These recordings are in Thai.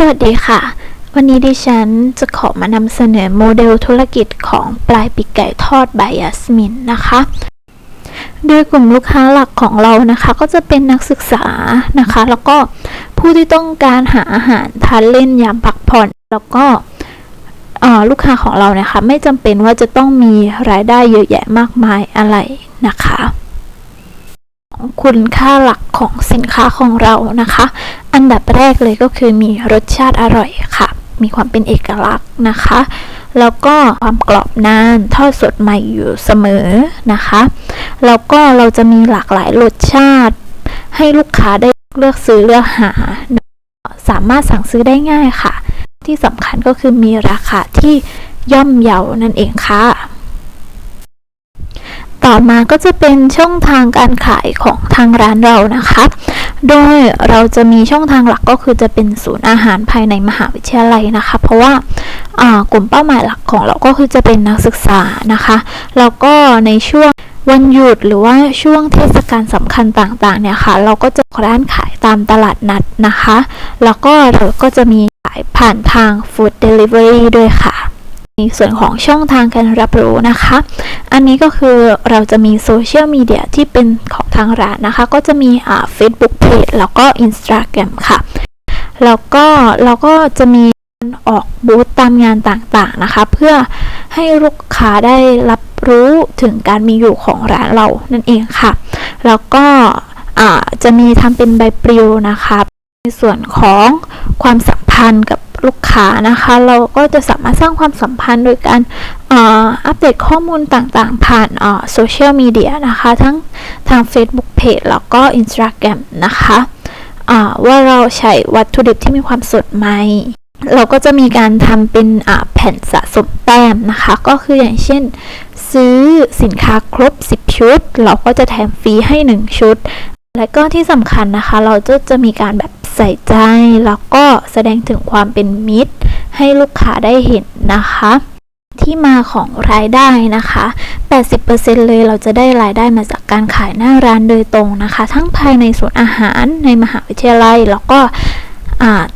สวัสดีค่ะ วันนี้ดิฉันจะขอมานำเสนอโมเดลธุรกิจของปลายปีกไก่ทอดบายาสมินนะคะ โดยกลุ่มลูกค้าหลักของเรานะคะ ก็จะเป็นนักศึกษานะคะ แล้วก็ผู้ที่ต้องการหาอาหารทานเล่นยามพักผ่อน แล้วก็ลูกค้าของเรานะคะ ไม่จำเป็นว่าจะต้องมีรายได้เยอะแยะมากมายอะไรนะคะคุณค่าหลักของสินค้าของเรานะคะ อันดับแรกเลยก็คือมีรสชาติอร่อยค่ะ มีความเป็นเอกลักษณ์นะคะ แล้วก็ความกรอบนานทอดสดใหม่อยู่เสมอนะคะ แล้วก็เราจะมีหลากหลายรสชาติ ให้ลูกค้าได้เลือกซื้อเลือกหา สามารถสั่งซื้อได้ง่ายค่ะ ที่สำคัญก็คือมีราคาที่ย่อมเยานั่นเองค่ะต่อมาก็จะเป็นช่องทางการขายของทางร้านเรานะคะ โดยเราจะมีช่องทางหลักก็คือจะเป็นศูนย์อาหารภายในมหาวิทยาลัยนะคะ เพราะว่ากลุ่มเป้าหมายหลักของเราก็คือจะเป็นนักศึกษานะคะ แล้วก็ในช่วงวันหยุดหรือว่าช่วงเทศกาลสำคัญต่างๆเนี่ยค่ะ เราก็จะร้านขายตามตลาดนัดนะคะ แล้วก็เราก็จะมีขายผ่านทาง Food Delivery ด้วยค่ะในส่วนของช่องทางการรับรู้นะคะ อันนี้ก็คือเราจะมีโซเชียลมีเดียที่เป็นของ ทางร้านนะคะ ก็จะมีอ่า Facebook Page แล้วก็ Instagram ค่ะ แล้วก็เราก็จะมีการออกบูธตามงานต่างๆนะคะ เพื่อให้ลูกค้าได้รับรู้ถึงการมีอยู่ของร้านเรานั่นเองค่ะ แล้วก็อ่าจะมีทำเป็นใบปลิวนะคะในส่วนของความสัมพันธ์กับ ลูกค้านะคะ เราก็จะสามารถสร้างความสัมพันธ์โดยการอัปเดตข้อมูลต่างๆ ผ่านโซเชียลมีเดียนะคะ ทั้งทาง Facebook Page แล้วก็ Instagram นะคะว่าเราใช้วัตถุดิบที่มีความสดใหม่เราก็จะมีการทำเป็นแผ่นสะสมแต้มนะคะ ก็คืออย่างเช่น ซื้อสินค้าครบ 10 ชุด เราก็จะแถมฟรีให้ 1 ชุด และก็ที่สำคัญนะคะ เราจะจะมีการแบบ ใส่ใจแล้วก็แสดงถึงความเป็นมิตร ให้ลูกค้าได้เห็นนะคะ ที่มาของรายได้นะคะ 80%เลยเราจะได้รายได้มาจากการขายหน้าร้านโดยตรงนะคะ ทั้งภายในศูนย์อาหารในมหาวิทยาลัยแล้วก็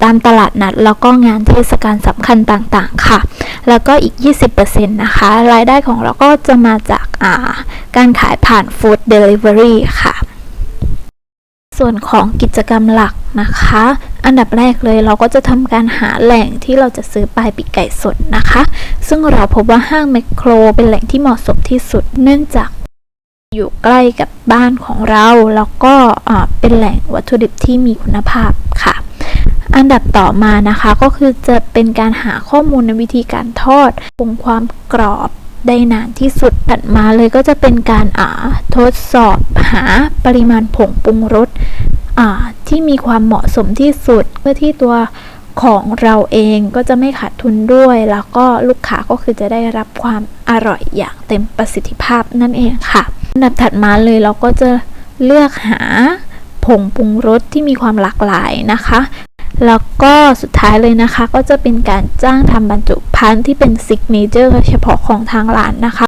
ตามตลาดนัดแล้วก็งานเทศกาลสำคัญต่างๆค่ะ แล้วก็อีก 20%นะคะ รายได้ของเราก็จะมาจากาการขายผ่าน Food Delivery ค่ะ ส่วนของกิจกรรมหลักนะคะ อันดับแรกเลยเราก็จะทำการหาแหล่งที่เราจะซื้อปลายปีกไก่สดนะคะ ซึ่งเราพบว่าห้างแมคโครเป็นแหล่งที่เหมาะสมที่สุด เนื่องจากอยู่ใกล้กับบ้านของเรา แล้วก็เป็นแหล่งวัตถุดิบที่มีคุณภาพค่ะ อันดับต่อมานะคะก็คือจะเป็นการหาข้อมูลในวิธีการทอดปรุงความกรอบ ได้นานที่สุดถัดมาเลยก็จะเป็นการอ่าทดสอบหาปริมาณผงปรุงรสอ่าที่มีความเหมาะสมที่สุดเพื่อที่ตัวของเราเองก็จะไม่ขาดทุนด้วย แล้วก็ลูกค้าก็คือจะได้รับความอร่อยอย่างเต็มประสิทธิภาพนั่นเองค่ะอันดับถัดมาเลยเราก็จะเลือกหาผงปรุงรสที่มีความหลากหลายนะคะ แล้วก็สุดท้ายเลยนะคะ ก็จะเป็นการจ้างทำบรรจุภัณฑ์ที่เป็นซิกเนเจอร์เฉพาะของทางร้านนะคะ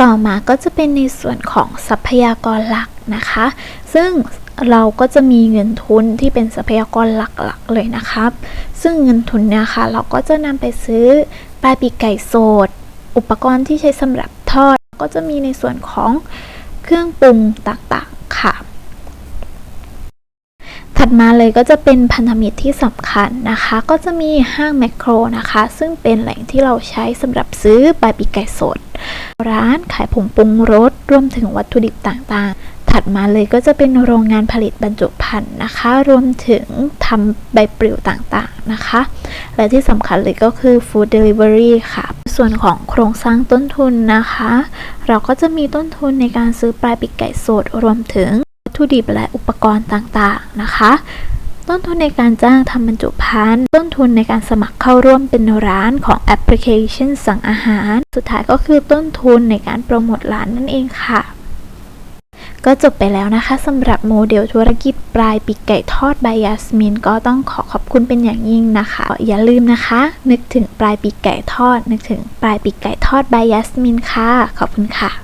ต่อมาก็จะเป็นในส่วนของทรัพยากรหลักนะคะ ซึ่งเราก็จะมีเงินทุนที่เป็นทรัพยากรหลักๆเลยนะครับ ซึ่งเงินทุนเนี่ยค่ะ เราก็จะนำไปซื้อปลาปีกไก่สด อุปกรณ์ที่ใช้สำหรับทอด ก็จะมีในส่วนของเครื่องปรุงต่างๆ ถัดมาเลยก็จะเป็นพันธมิตรที่สำคัญนะคะ ก็จะมีห้างแมคโครนะคะ ซึ่งเป็นแหล่งที่เราใช้สำหรับซื้อปลายปีไก่สด ร้านขายผงปรุงรสรวมถึงวัตถุดิบต่างๆ ถัดมาเลยก็จะเป็นโรงงานผลิตบรรจุภัณฑ์นะคะ รวมถึงทำใบปลิวต่างๆนะคะ และที่สำคัญเลยก็คือ Food Delivery ค่ะส่วนของโครงสร้างต้นทุนนะคะ เราก็จะมีต้นทุนในการซื้อปลายปีกไก่สดรวมถึง ถุดิบและอุปกรณ์ต่างๆนะคะ ต้นทุนในการจ้างทำบรรจุภัณฑ์ ต้นทุนในการสมัครเข้าร่วมเป็นร้านของแอปพลิเคชันสั่งอาหาร สุดท้ายก็คือต้นทุนในการโปรโมทร้านนั่นเองค่ะก็จบไปแล้วนะคะสำหรับโมเดลธุรกิจปลายปีกไก่ทอดบายยาสมินก็ต้องขอขอบคุณเป็นอย่างยิ่งนะคะ อย่าลืมนะคะ นึกถึงปลายปีกไก่ทอด นึกถึงปลายปีกไก่ทอดบายยาสมินค่ะ ขอบคุณค่ะ